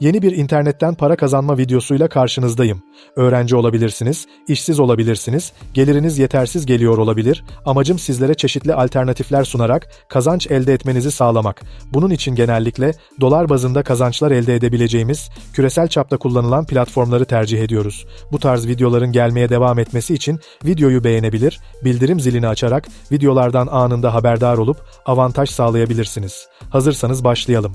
Yeni bir internetten para kazanma videosuyla karşınızdayım. Öğrenci olabilirsiniz, işsiz olabilirsiniz, geliriniz yetersiz geliyor olabilir. Amacım sizlere çeşitli alternatifler sunarak kazanç elde etmenizi sağlamak. Bunun için genellikle dolar bazında kazançlar elde edebileceğimiz küresel çapta kullanılan platformları tercih ediyoruz. Bu tarz videoların gelmeye devam etmesi için videoyu beğenebilir, bildirim zilini açarak videolardan anında haberdar olup avantaj sağlayabilirsiniz. Hazırsanız başlayalım.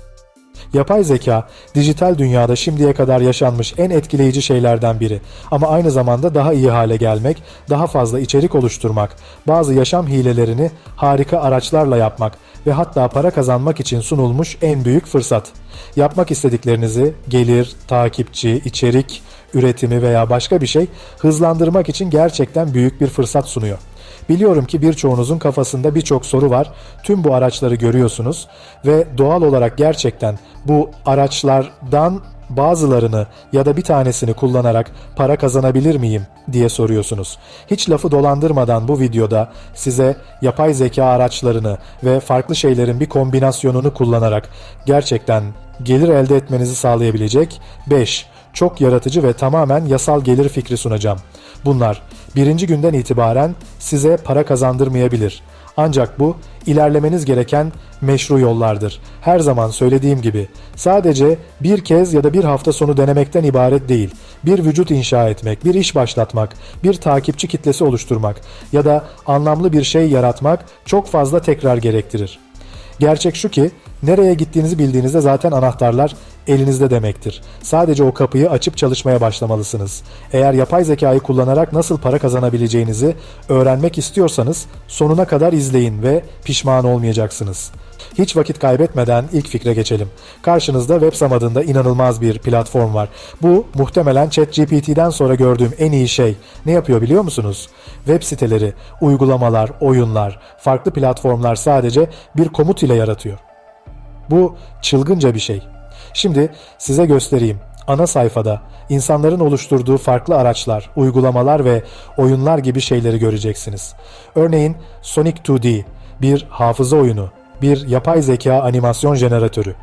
Yapay zeka, dijital dünyada şimdiye kadar yaşanmış en etkileyici şeylerden biri. Ama aynı zamanda daha iyi hale gelmek, daha fazla içerik oluşturmak, bazı yaşam hilelerini harika araçlarla yapmak ve hatta para kazanmak için sunulmuş en büyük fırsat. Yapmak istediklerinizi gelir, takipçi, içerik, üretimi veya başka bir şey hızlandırmak için gerçekten büyük bir fırsat sunuyor. Biliyorum ki birçoğunuzun kafasında birçok soru var. Tüm bu araçları görüyorsunuz ve doğal olarak gerçekten bu araçlardan bazılarını ya da bir tanesini kullanarak para kazanabilir miyim diye soruyorsunuz. Hiç lafı dolandırmadan bu videoda size yapay zeka araçlarını ve farklı şeylerin bir kombinasyonunu kullanarak gerçekten gelir elde etmenizi sağlayabilecek 5 çok yaratıcı ve tamamen yasal gelir fikri sunacağım. Bunlar birinci günden itibaren size para kazandırmayabilir. Ancak bu ilerlemeniz gereken meşru yollardır. Her zaman söylediğim gibi sadece bir kez ya da bir hafta sonu denemekten ibaret değil. Bir vücut inşa etmek, bir iş başlatmak, bir takipçi kitlesi oluşturmak ya da anlamlı bir şey yaratmak çok fazla tekrar gerektirir. Gerçek şu ki nereye gittiğinizi bildiğinizde zaten anahtarlar elinizde demektir. Sadece o kapıyı açıp çalışmaya başlamalısınız. Eğer yapay zekayı kullanarak nasıl para kazanabileceğinizi öğrenmek istiyorsanız sonuna kadar izleyin ve pişman olmayacaksınız. Hiç vakit kaybetmeden ilk fikre geçelim. Karşınızda Websam adında inanılmaz bir platform var. Bu muhtemelen ChatGPT'den sonra gördüğüm en iyi şey. Ne yapıyor biliyor musunuz? Web siteleri, uygulamalar, oyunlar, farklı platformlar sadece bir komut ile yaratıyor. Bu çılgınca bir şey. Şimdi size göstereyim. Ana sayfada insanların oluşturduğu farklı araçlar, uygulamalar ve oyunlar gibi şeyleri göreceksiniz. Örneğin Sonic 2D bir hafıza oyunu, bir yapay zeka animasyon jeneratörü.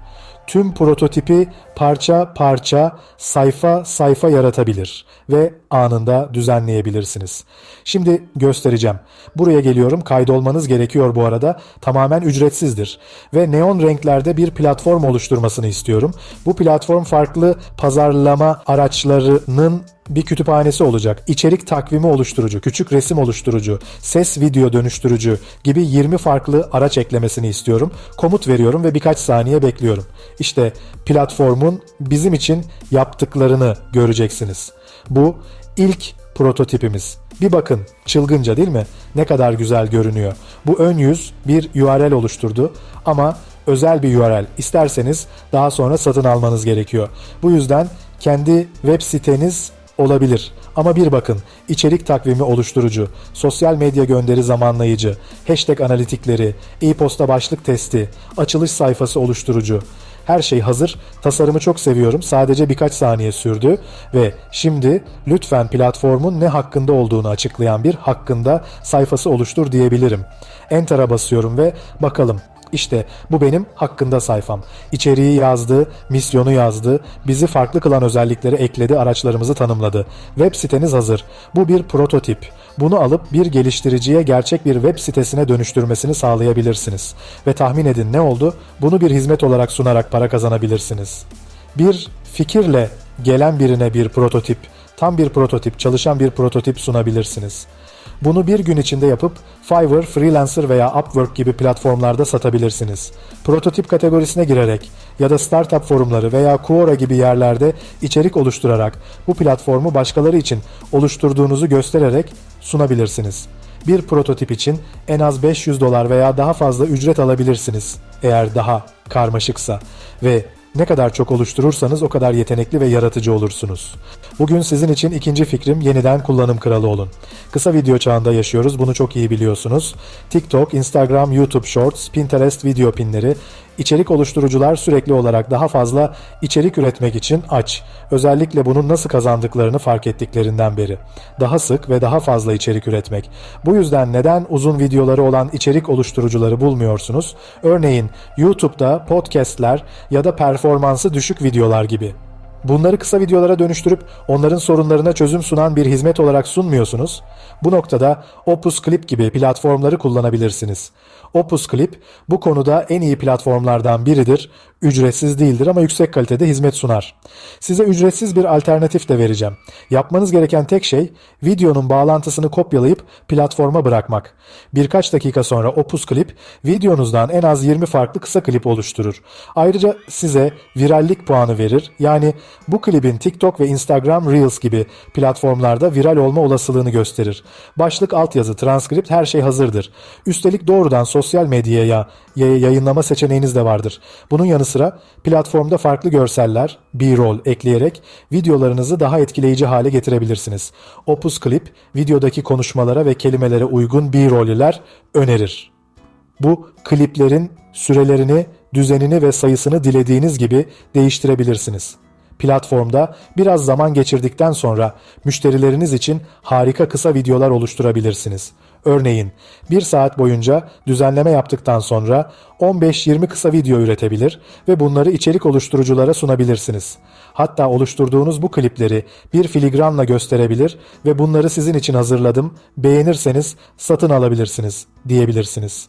Tüm prototipi parça parça, sayfa sayfa yaratabilir ve anında düzenleyebilirsiniz. Şimdi göstereceğim. Buraya geliyorum. Kaydolmanız gerekiyor bu arada. Tamamen ücretsizdir. Ve neon renklerde bir platform oluşturmasını istiyorum. Bu platform farklı pazarlama araçlarının bir kütüphanesi olacak. İçerik takvimi oluşturucu, küçük resim oluşturucu, ses video dönüştürücü gibi 20 farklı araç eklemesini istiyorum. Komut veriyorum ve birkaç saniye bekliyorum. İşte platformun bizim için yaptıklarını göreceksiniz. Bu ilk prototipimiz. Bir bakın çılgınca değil mi? Ne kadar güzel görünüyor. Bu ön yüz bir URL oluşturdu ama özel bir URL. İsterseniz daha sonra satın almanız gerekiyor. Bu yüzden kendi web siteniz olabilir. Ama bir bakın, içerik takvimi oluşturucu, sosyal medya gönderi zamanlayıcı, hashtag analitikleri, e-posta başlık testi, açılış sayfası oluşturucu. Her şey hazır. Tasarımı çok seviyorum. Sadece birkaç saniye sürdü ve şimdi lütfen platformun ne hakkında olduğunu açıklayan bir hakkında sayfası oluştur diyebilirim. Enter'a basıyorum ve bakalım işte bu benim hakkında sayfam. İçeriği yazdı, misyonu yazdı, bizi farklı kılan özellikleri ekledi, araçlarımızı tanımladı. Web siteniz hazır. Bu bir prototip. Bunu alıp bir geliştiriciye gerçek bir web sitesine dönüştürmesini sağlayabilirsiniz. Ve tahmin edin ne oldu? Bunu bir hizmet olarak sunarak para kazanabilirsiniz. Bir fikirle gelen birine bir prototip, tam bir prototip, çalışan bir prototip sunabilirsiniz. Bunu bir gün içinde yapıp Fiverr, Freelancer veya Upwork gibi platformlarda satabilirsiniz. Prototip kategorisine girerek ya da startup forumları veya Quora gibi yerlerde içerik oluşturarak bu platformu başkaları için oluşturduğunuzu göstererek sunabilirsiniz. Bir prototip için en az 500 dolar veya daha fazla ücret alabilirsiniz eğer daha karmaşıksa ve ne kadar çok oluşturursanız o kadar yetenekli ve yaratıcı olursunuz. Bugün sizin için ikinci fikrim yeniden kullanım kralı olun. Kısa video çağında yaşıyoruz bunu çok iyi biliyorsunuz. TikTok, Instagram, YouTube Shorts, Pinterest video pinleri, İçerik oluşturucular sürekli olarak daha fazla içerik üretmek için aç. Özellikle bunun nasıl kazandıklarını fark ettiklerinden beri. Daha sık ve daha fazla içerik üretmek. Bu yüzden neden uzun videoları olan içerik oluşturucuları bulmuyorsunuz? Örneğin YouTube'da podcastler ya da performansı düşük videolar gibi. Bunları kısa videolara dönüştürüp onların sorunlarına çözüm sunan bir hizmet olarak sunmuyorsunuz. Bu noktada Opus Clip gibi platformları kullanabilirsiniz. Opus Clip bu konuda en iyi platformlardan biridir. Ücretsiz değildir ama yüksek kalitede hizmet sunar. Size ücretsiz bir alternatif de vereceğim. Yapmanız gereken tek şey videonun bağlantısını kopyalayıp platforma bırakmak. Birkaç dakika sonra Opus Clip videonuzdan en az 20 farklı kısa klip oluşturur. Ayrıca size virallik puanı verir. Yani bu klibin TikTok ve Instagram Reels gibi platformlarda viral olma olasılığını gösterir. Başlık, altyazı, transkript her şey hazırdır. Üstelik doğrudan sosyal medyaya yayınlama seçeneğiniz de vardır. Bunun yanı sıra platformda farklı görseller, B-roll ekleyerek videolarınızı daha etkileyici hale getirebilirsiniz. Opus Clip videodaki konuşmalara ve kelimelere uygun B-roll'ler önerir. Bu kliplerin sürelerini, düzenini ve sayısını dilediğiniz gibi değiştirebilirsiniz. Platformda biraz zaman geçirdikten sonra müşterileriniz için harika kısa videolar oluşturabilirsiniz. Örneğin 1 saat boyunca düzenleme yaptıktan sonra 15-20 kısa video üretebilir ve bunları içerik oluşturuculara sunabilirsiniz. Hatta oluşturduğunuz bu klipleri bir filigranla gösterebilir ve bunları sizin için hazırladım, beğenirseniz satın alabilirsiniz diyebilirsiniz.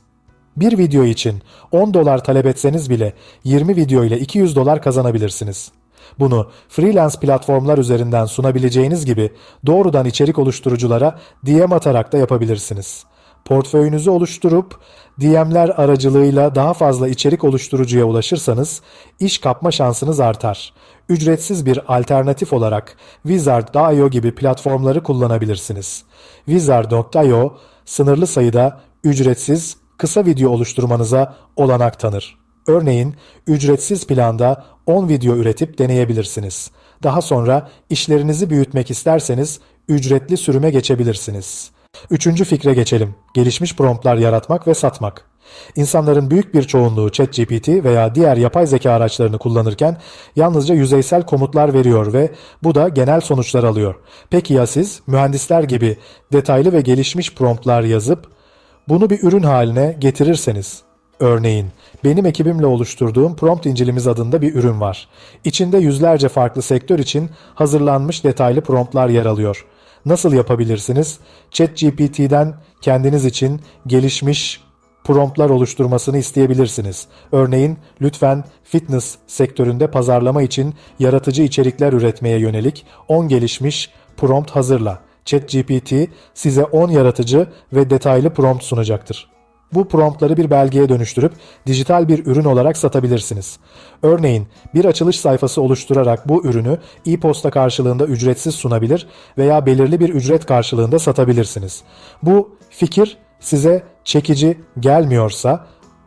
Bir video için 10 dolar talep etseniz bile 20 video ile 200 dolar kazanabilirsiniz. Bunu freelance platformlar üzerinden sunabileceğiniz gibi doğrudan içerik oluşturuculara DM atarak da yapabilirsiniz. Portföyünüzü oluşturup DM'ler aracılığıyla daha fazla içerik oluşturucuya ulaşırsanız iş kapma şansınız artar. Ücretsiz bir alternatif olarak Wizard.io gibi platformları kullanabilirsiniz. Wizard.io sınırlı sayıda ücretsiz kısa video oluşturmanıza olanak tanır. Örneğin ücretsiz planda 10 video üretip deneyebilirsiniz. Daha sonra işlerinizi büyütmek isterseniz ücretli sürüme geçebilirsiniz. Üçüncü fikre geçelim. Gelişmiş promptlar yaratmak ve satmak. İnsanların büyük bir çoğunluğu ChatGPT veya diğer yapay zeka araçlarını kullanırken yalnızca yüzeysel komutlar veriyor ve bu da genel sonuçlar alıyor. Peki ya siz mühendisler gibi detaylı ve gelişmiş promptlar yazıp bunu bir ürün haline getirirseniz Örneğin benim ekibimle oluşturduğum Prompt İncilimiz adında bir ürün var. İçinde yüzlerce farklı sektör için hazırlanmış detaylı promptlar yer alıyor. Nasıl yapabilirsiniz? ChatGPT'den kendiniz için gelişmiş promptlar oluşturmasını isteyebilirsiniz. Örneğin lütfen fitness sektöründe pazarlama için yaratıcı içerikler üretmeye yönelik 10 gelişmiş prompt hazırla. ChatGPT size 10 yaratıcı ve detaylı prompt sunacaktır. Bu promptları bir belgeye dönüştürüp dijital bir ürün olarak satabilirsiniz. Örneğin bir açılış sayfası oluşturarak bu ürünü e-posta karşılığında ücretsiz sunabilir veya belirli bir ücret karşılığında satabilirsiniz. Bu fikir size çekici gelmiyorsa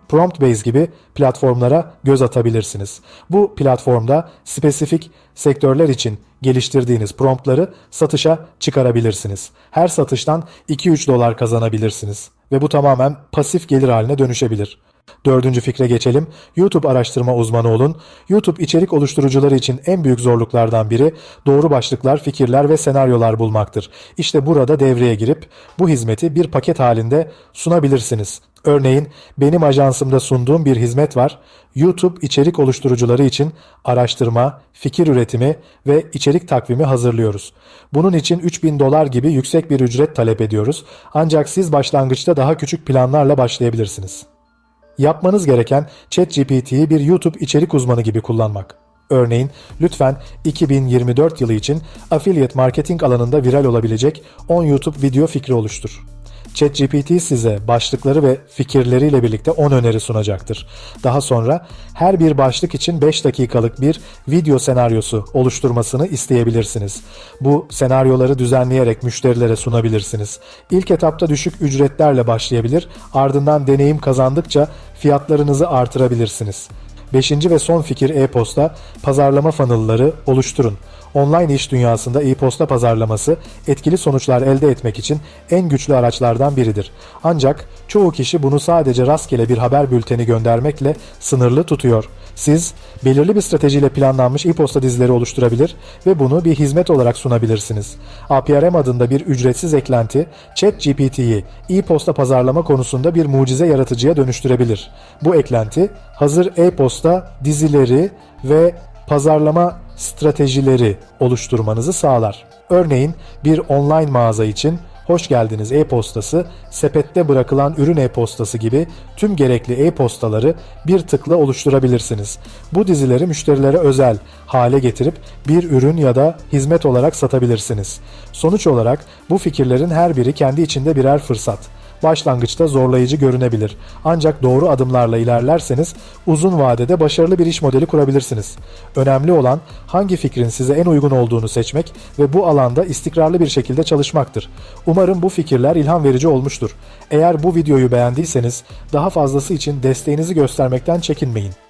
PromptBase gibi platformlara göz atabilirsiniz. Bu platformda spesifik sektörler için geliştirdiğiniz promptları satışa çıkarabilirsiniz. Her satıştan 2-3 dolar kazanabilirsiniz ve bu tamamen pasif gelir haline dönüşebilir. Dördüncü fikre geçelim. YouTube araştırma uzmanı olun. YouTube içerik oluşturucuları için en büyük zorluklardan biri doğru başlıklar, fikirler ve senaryolar bulmaktır. İşte burada devreye girip bu hizmeti bir paket halinde sunabilirsiniz. Örneğin benim ajansımda sunduğum bir hizmet var. YouTube içerik oluşturucuları için araştırma, fikir üretimi ve içerik takvimi hazırlıyoruz. Bunun için 3000 dolar gibi yüksek bir ücret talep ediyoruz. Ancak siz başlangıçta daha küçük planlarla başlayabilirsiniz. Yapmanız gereken ChatGPT'yi bir YouTube içerik uzmanı gibi kullanmak. Örneğin lütfen 2024 yılı için affiliate marketing alanında viral olabilecek 10 YouTube video fikri oluştur. ChatGPT size başlıkları ve fikirleriyle birlikte 10 öneri sunacaktır. Daha sonra her bir başlık için 5 dakikalık bir video senaryosu oluşturmasını isteyebilirsiniz. Bu senaryoları düzenleyerek müşterilere sunabilirsiniz. İlk etapta düşük ücretlerle başlayabilir, ardından deneyim kazandıkça fiyatlarınızı artırabilirsiniz. Beşinci ve son fikir e-posta, pazarlama funnel'ları oluşturun. Online iş dünyasında e-posta pazarlaması etkili sonuçlar elde etmek için en güçlü araçlardan biridir. Ancak çoğu kişi bunu sadece rastgele bir haber bülteni göndermekle sınırlı tutuyor. Siz belirli bir stratejiyle planlanmış e-posta dizileri oluşturabilir ve bunu bir hizmet olarak sunabilirsiniz. APRM adında bir ücretsiz eklenti ChatGPT'yi e-posta pazarlama konusunda bir mucize yaratıcıya dönüştürebilir. Bu eklenti hazır e-posta dizileri ve pazarlama stratejileri oluşturmanızı sağlar. Örneğin bir online mağaza için hoş geldiniz e-postası, sepette bırakılan ürün e-postası gibi tüm gerekli e-postaları bir tıkla oluşturabilirsiniz. Bu dizileri müşterilere özel hale getirip bir ürün ya da hizmet olarak satabilirsiniz. Sonuç olarak bu fikirlerin her biri kendi içinde birer fırsat başlangıçta zorlayıcı görünebilir. Ancak doğru adımlarla ilerlerseniz uzun vadede başarılı bir iş modeli kurabilirsiniz. Önemli olan hangi fikrin size en uygun olduğunu seçmek ve bu alanda istikrarlı bir şekilde çalışmaktır. Umarım bu fikirler ilham verici olmuştur. Eğer bu videoyu beğendiyseniz daha fazlası için desteğinizi göstermekten çekinmeyin.